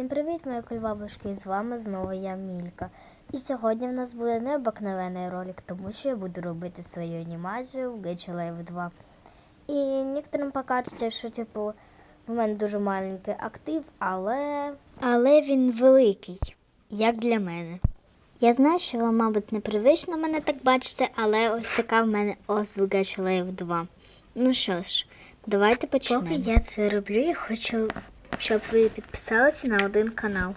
Всім привіт, мої кульбабушки, і з вами знову я Мілька. І сьогодні в нас буде необикновений ролик, тому що я буду робити свою анімацію в Gage Live 2. І некоторим покажеться, що типу в мене дуже маленький актив, але. Але він великий, як для мене. Я знаю, що вам, мабуть, непривично мене так бачити, але ось така в мене озва Gage Live 2. Ну що ж, давайте почнемо. Поки я це роблю, я хочу щоб ви підписалися на один канал.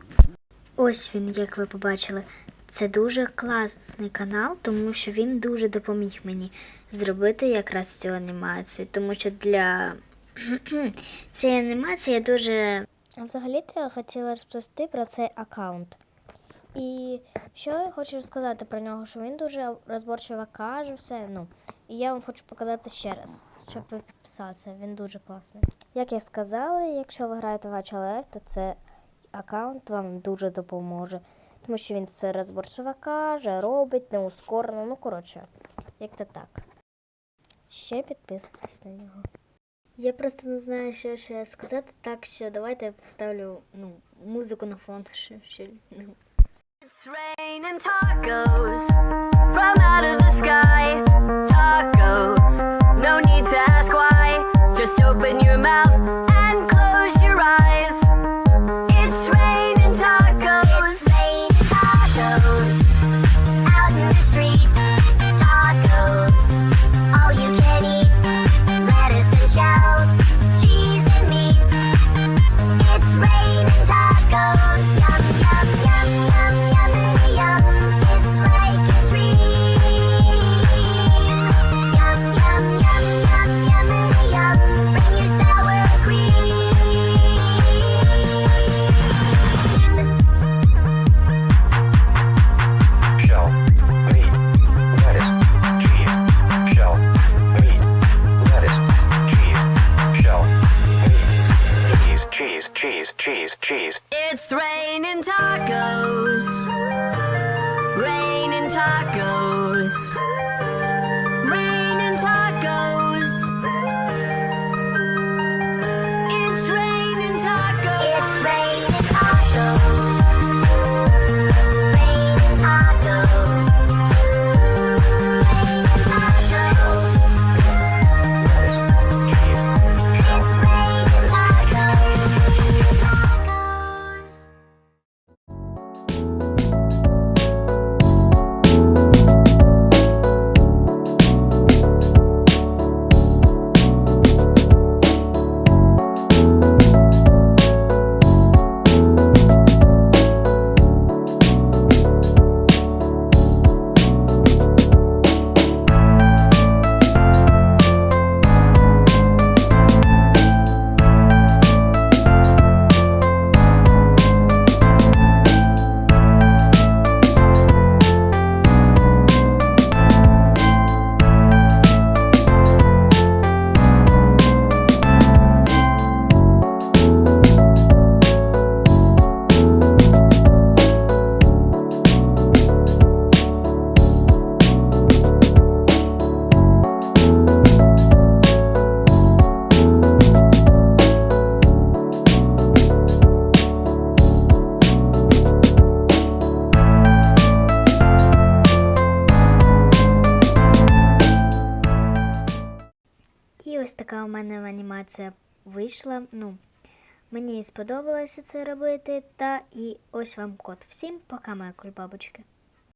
Ось він, як ви побачили. Це дуже класний канал, тому що він дуже допоміг мені зробити якраз цю анімацію. Тому що для цієї анімації я дуже. Взагалі-то я хотіла розповісти про цей аккаунт. І що я хочу розказати про нього, що він дуже розборчиво каже все. Ну, і я вам хочу показати ще раз, щоб ви підписалися. Він дуже класний. Як я сказала, якщо ви граєте в Life, то це аккаунт вам дуже допоможе. Тому що він все розборчиво каже, робить, неускорено, ну коротше, як то так. Ще підписуйтесь на нього. Я просто не знаю, що ще сказати, так що давайте я поставлю ну, музику на фон. Що, що, ну. It's raining tacos from out of the sky. Tacos, cheese, cheese. It's raining tacos. У мене анімація вийшла. Ну, мені сподобалося це робити. Та і ось вам код. Всім пока, мої кульбабочки.